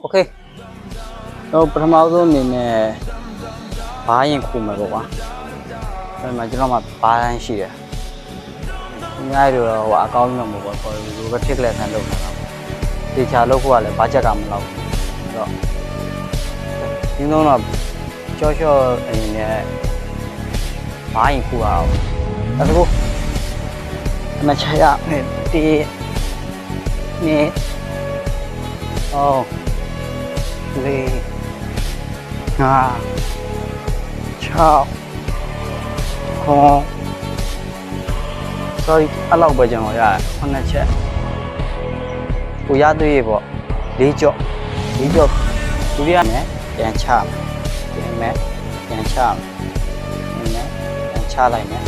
โอเคတော့ပထမဆုံးအနေနဲ့ဘားရင်ခုမယ်ပေါ့ကွာအဲ့မှာကျွန်တော်မှဘားတန်းရှိတယ်အများကြီးတော့ဟိုအကောင်းကြီးမှမဟုတ်ဘူးပေါ့ဒီလိုပဲဖြစ်ကလေးဆန်းလုပ်နေတာပေါ့တေချာလုပ်ဖို့ကလည်းဘတ်ဂျက်ကမလောက်ဘူးအဲ့တော့ဒီလုံးတော့ကြော့ချော့အနေနဲ့ဘားရင်ခုအောင်အဲ့ဒါကိုအမချရမယ်တီနေအော် လေးငါ6ခွန် sorry အဲ့လောက်ပဲကျွန်တော်ရတယ်ခုနှစ်ချက်ကိုရသွေးပေါ့လေးကြော့လေးကြော့ဒုတိယနဲ့ပြန်ချမယ်ပြန်မယ်ပြန်ချမယ်ပြန်ချလိုက်မယ်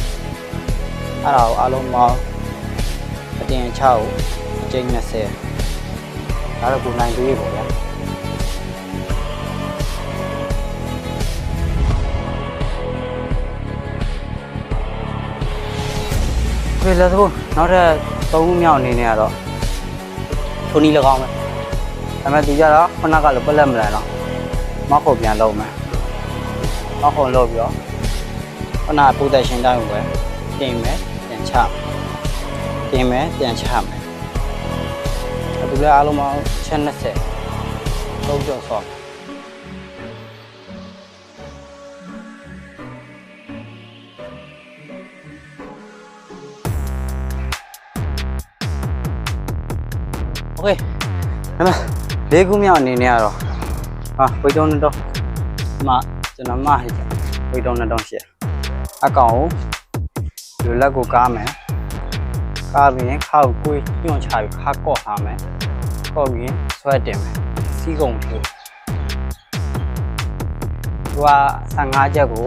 အဲ့ဒါကိုအလုံးမောင်းအတင်ချကိုအကျိန်း20ဒါတော့ကိုနိုင်သွေးပေါ့ဗျာ ပြီလက်သဖို့နောက်ထပ်၃ဦးမြောက်အနေနဲ့ကတော့ထိုနီ၎င်းပဲဒါပေမဲ့သူကြတော့ခုနကလည်းပလက်မလန်တော့မောက်ခုပြန်လုံးမယ်မောက်ခုလုံးပြီးတော့ခုနပူသက်ရှင်တိုင်းပဲတင်မယ်ပြန်ချတင်မယ်ပြန်ချမယ်အဲ့ဒါလည်းအားလုံးပေါင်း120 3ကျော်ဆော့ โอเคဒါမဲ့လေးခုမြောက်အနေနဲ့ကတော့ဟာဝိတ်တုံးနဲ့တော့မကျွန်တော်မဟိတ်ဝိတ်တုံးနဲ့တော့ရှယ်အကောင်ကိုဒီလိုလက်ကိုကားမယ်ကားပြီးခါကိုကိုယ်ညွန့်ချပြီးခါကော့ထားမယ်ကော့ပြီးဆွဲတင်မယ်စီးကုန်ထိုးသူက15ချက်ကို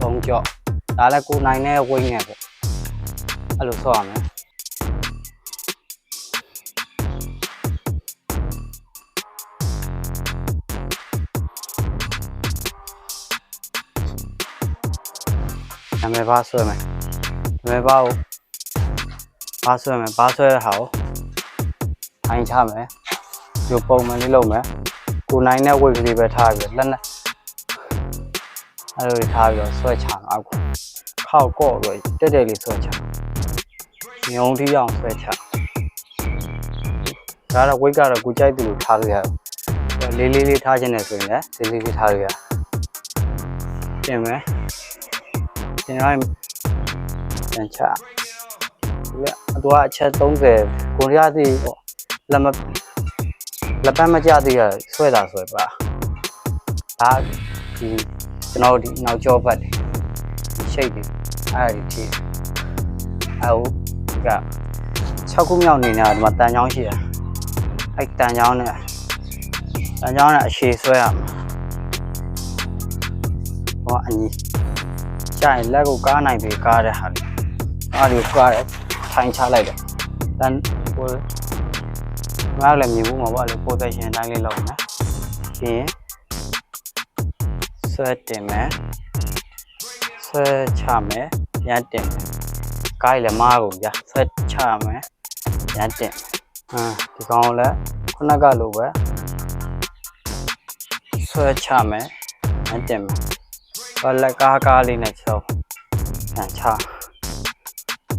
3ကြော့ဒါလည်းကိုနိုင်တဲ့ဝိတ်နဲ့ပေါ့အဲ့လိုဆော့ရမယ် နာမည်ဘာဆွဲမယ်နာမည်ဘာကိုဘာဆွဲမယ်ဘာဆွဲတဲ့ဟာကိုထိုင်ချမယ်ဒီပုံမှန်လေးလုပ်မယ်ကိုနိုင်တဲ့ဝိတ်ကလေးပဲထားပြီးလက်နဲ့အဲ့လိုထားပြီးတော့ဆွဲချအောင်အောက်ကိုခောက်ကော့ပြီးတက်တက်လေးဆွဲချညုံထီအောင်ဆွဲချဒါတော့ဝိတ်ကတော့ကိုကြိုက်သူလိုထားလို့ရတယ်လေးလေးလေးထားခြင်းနဲ့ဆိုရင်လည်းလေးလေးလေးထားလို့ရတယ်ပြင်မယ် ကျွန်တော်ပြန်ချဒီအတော့အချက်30ကိုရီးယားစီပေါ့လက်မလက်ပန်းမကြသေးရဆွဲတာဆွဲပါဒါဒီကျွန်တော်ဒီနောက်ကျောဘတ်တွေရှိတ်တွေအဲ့ဒီထိအဲ့ဟိုက6ခုမြောက်နေနေတာဒီမှာတန်ချောင်းရှိတာအဲ့တန်ချောင်းနဲ့တန်ချောင်းနဲ့အရှည်ဆွဲရမှာဟောအညီ ကြာရင်လက်ကိုကားနိုင်ပြီကားတဲ့ဟာလေးအားဒီကိုကားတယ်ထိုင်ချလိုက်တယ်တန်ဟိုငါလည်းမြင်ဘူးမှာပေါ့လေ position အတိုင်းလေးလုပ်မယ်ပြီးရင်ဆွဲတင်မယ်ဆွဲချမယ်ပြန်တင်မယ်ကားလည်းမားကုန်ကြာဆွဲချမယ်ပြန်တင်မယ်ဟမ်ဒီကောင်လည်းခုနကလိုပဲဆွဲချမယ်ပြန်တင်မယ် ဟောလက်ကားကားလေးနဲ့ချောဆန်ချ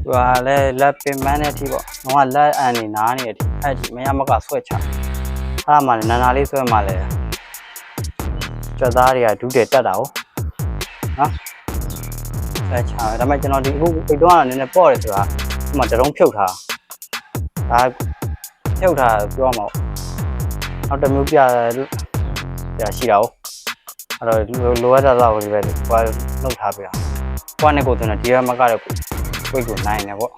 သူကလည်းလက်ပင်မန်းတဲ့အထိပေါ့။တော့လက်အန်နေနားနေတဲ့အထိအဲ့ဒီမရမကဆွဲချ။အဲ့မှလည်းနာနာလေးဆွဲမှလည်းကြွက်သားတွေကဒုတယ်တက်တာ哦။နော်။ဆွဲချဒါပေမဲ့ကျွန်တော်ဒီအခုအိတ်တော့ကနည်းနည်းပေါ့တယ်ဆိုတာဒီမှာတရုံးဖြုတ်ထား။ဒါဖြုတ်ထားပြောမှာပေါ့။နောက်တစ်မျိုးပြပြရှိတာ哦။ အဲ့တော့လိုအပ်တာတော့ဒီပဲကွာလောက်ထားပြ။ကွာနဲ့ကိုယ်ဆိုတော့ဒီဘက်မကတော့ကိုယ်ကိုနိုင်တယ်ပေါ့။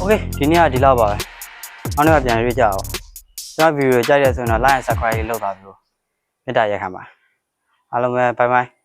Okay ဒီနေ့ကဒီလောက်ပါပဲ။နောက်နေ့ကပြန်ရွေးကြအောင်။ကျွန်တော်ဗီဒီယိုကြိုက်ရဆိုရင်တော့ like and subscribe လေးလုပ်ပါပြီးမေတ္တာရက်ခံပါ။အားလုံးပဲ bye bye